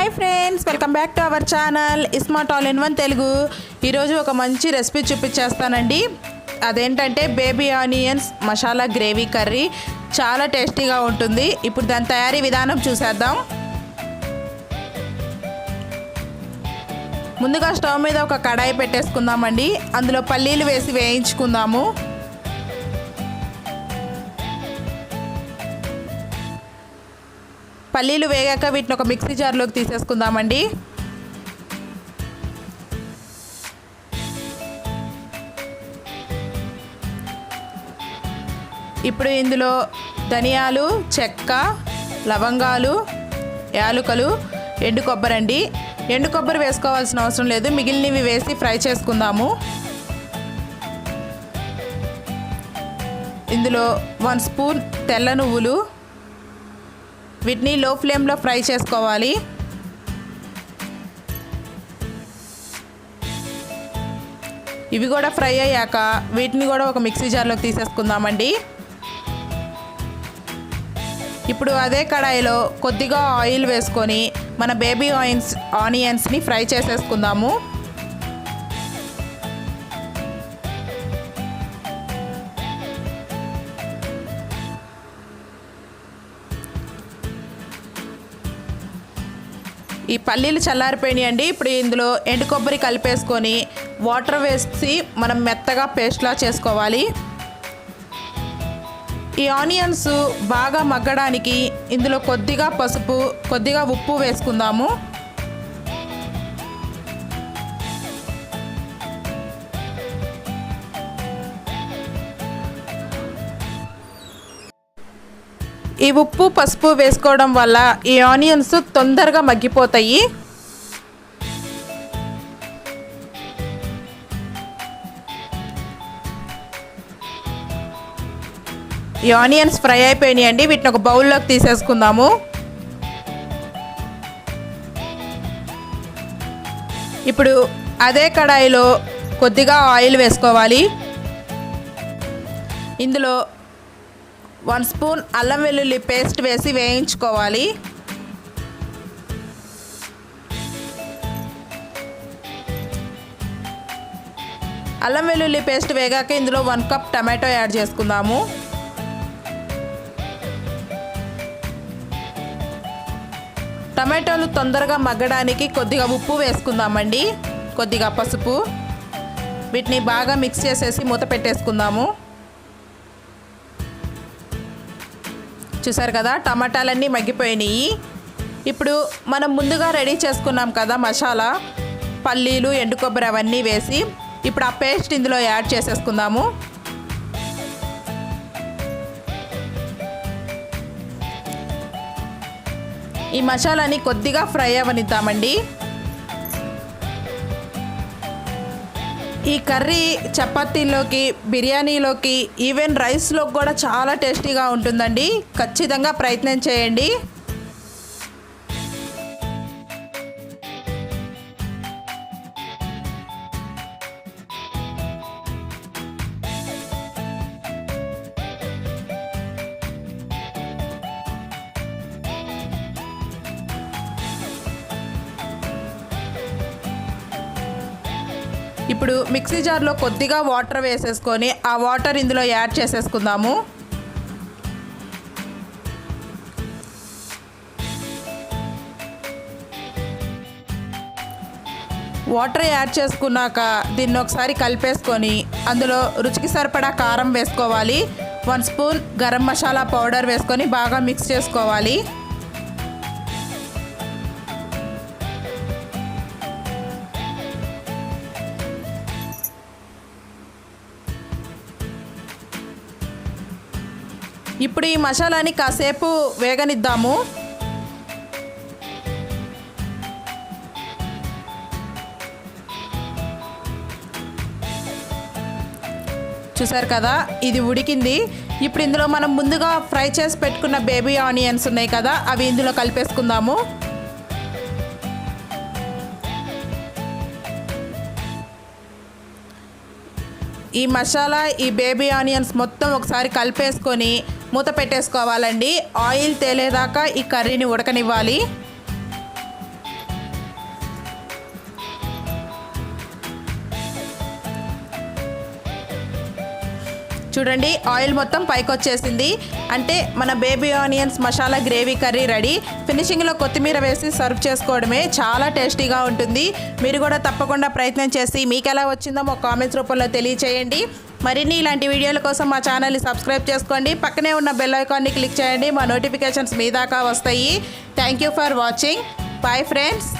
Hi friends welcome back to our channel iSmart all in one Telugu ఈరోజు ఒక మంచి recipe చూపించేస్తానండి. అదేంటంటే baby onions masala gravy curry చాలా టేస్టీగా ఉంటుంది. ఇప్పుడు దాని తయారీ విధానం చూసేద్దాం. ముందుగా స్టవ్ మీద ఒక కడాయి పెట్టేసుకుందామండి. అందులో పల్లీలు వేసి వేయించుకుందాము. పల్లీలు వేగాక వీటిని ఒక మిక్సీ జార్లోకి తీసేసుకుందామండి. ఇప్పుడు ఇందులో ధనియాలు చెక్క లవంగాలు యాలుకలు ఎండు కొబ్బరి అండి ఎండు కొబ్బరి వేసుకోవాల్సిన అవసరం లేదు. మిగిలినవి వేసి ఫ్రై చేసుకుందాము. ఇందులో వన్ స్పూన్ తెల్ల నువ్వులు వీటిని లో ఫ్లేమ్లో ఫ్రై చేసుకోవాలి. ఇవి కూడా ఫ్రై అయ్యాక వీటిని కూడా ఒక మిక్సీ జార్లోకి తీసేసుకుందామండి. ఇప్పుడు అదే కడాయిలో కొద్దిగా ఆయిల్ వేసుకొని మన బేబీ ఆయిన్స్ ఆనియన్స్ని ఫ్రై చేసేసుకుందాము. ఈ పల్లీలు చల్లారిపోయినాయండి. ఇప్పుడు ఇందులో ఎండు కొబ్బరి కలిపేసుకొని వాటర్ వేసి మనం మెత్తగా పేస్ట్లా చేసుకోవాలి. ఈ ఆనియన్స్ బాగా మగ్గడానికి ఇందులో కొద్దిగా పసుపు కొద్దిగా ఉప్పు వేసుకుందాము. ఈ ఉప్పు పసుపు వేసుకోవడం వల్ల ఈ ఆనియన్స్ తొందరగా మగ్గిపోతాయి. ఈ ఆనియన్స్ ఫ్రై అయిపోయినాయండి వీటిని ఒక బౌల్లోకి తీసేసుకుందాము. ఇప్పుడు అదే కడాయిలో కొద్దిగా ఆయిల్ వేసుకోవాలి. ఇందులో వన్ స్పూన్ అల్లం వెల్లుల్లి పేస్ట్ వేసి వేయించుకోవాలి. అల్లం వెల్లుల్లి పేస్ట్ వేగాక ఇందులో వన్ కప్ టమాటో యాడ్ చేసుకుందాము. టమాటోలు తొందరగా మగ్గడానికి కొద్దిగా ఉప్పు వేసుకుందామండి. కొద్దిగా పసుపు. వీటిని బాగా మిక్స్ చేసేసి మూత పెట్టేసుకుందాము. చూసారు కదా? టమాటాలన్నీ మగ్గిపోయినాయి. ఇప్పుడు మనం ముందుగా రెడీ చేసుకున్నాం కదా మసాలా. పల్లీలు ఎండు కొబ్బరి అవన్నీ వేసి ఇప్పుడు ఆ పేస్ట్ ఇందులో యాడ్ చేసేసుకుందాము. ఈ మసాలాని కొద్దిగా ఫ్రై అవనిద్దామండి. ఈ కర్రీ చపాతీలోకి బిర్యానీలోకి ఈవెన్ రైస్లోకి కూడా చాలా టేస్టీగా ఉంటుందండి. ఖచ్చితంగా ప్రయత్నం చేయండి. ఇప్పుడు మిక్సీ జార్లో కొద్దిగా వాటర్ వేసేసుకొని ఆ వాటర్ ఇందులో యాడ్ చేసేసుకుందాము. వాటర్ యాడ్ చేసుకున్నాక దీన్ని ఒకసారి కలిపేసుకొని అందులో రుచికి సరిపడా కారం వేసుకోవాలి. One spoon garam masala powder వేసుకొని బాగా మిక్స్ చేసుకోవాలి. ఇప్పుడు ఈ మసాలాని కాసేపు వేగనిద్దాము. చూసారు కదా ఇది ఉడికింది. ఇప్పుడు ఇందులో మనం ముందుగా ఫ్రై చేసి పెట్టుకున్న బేబీ ఆనియన్స్ ఉన్నాయి కదా అవి ఇందులో కలిపేసుకుందాము. ఈ మసాలా ఈ బేబీ ఆనియన్స్ మొత్తం ఒకసారి కలిపేసుకొని మూత పెట్టేసుకోవాలండి. ఆయిల్ తేలేదాకా ఈ కర్రీని ఉడకనివ్వాలి. చూడండి ఆయిల్ మొత్తం పైకి వచ్చేసింది అంటే మన baby onions masala gravy curry ready. ఫినిషింగ్లో కొత్తిమీర వేసి సర్వ్ చేసుకోవడమే చాలా టేస్టీగా ఉంటుంది. మీరు కూడా తప్పకుండా ప్రయత్నం చేసి మీకు ఎలా వచ్చిందో మా కామెంట్స్ రూపంలో తెలియచేయండి. మరిన్ని ఇలాంటి వీడియోల కోసం మా ఛానల్ని సబ్స్క్రైబ్ చేసుకోండి. పక్కనే ఉన్న బెల్ ఐకాన్ని క్లిక్ చేయండి. మా నోటిఫికేషన్స్ మీ దాకా వస్తాయి. Thank you for watching bye friends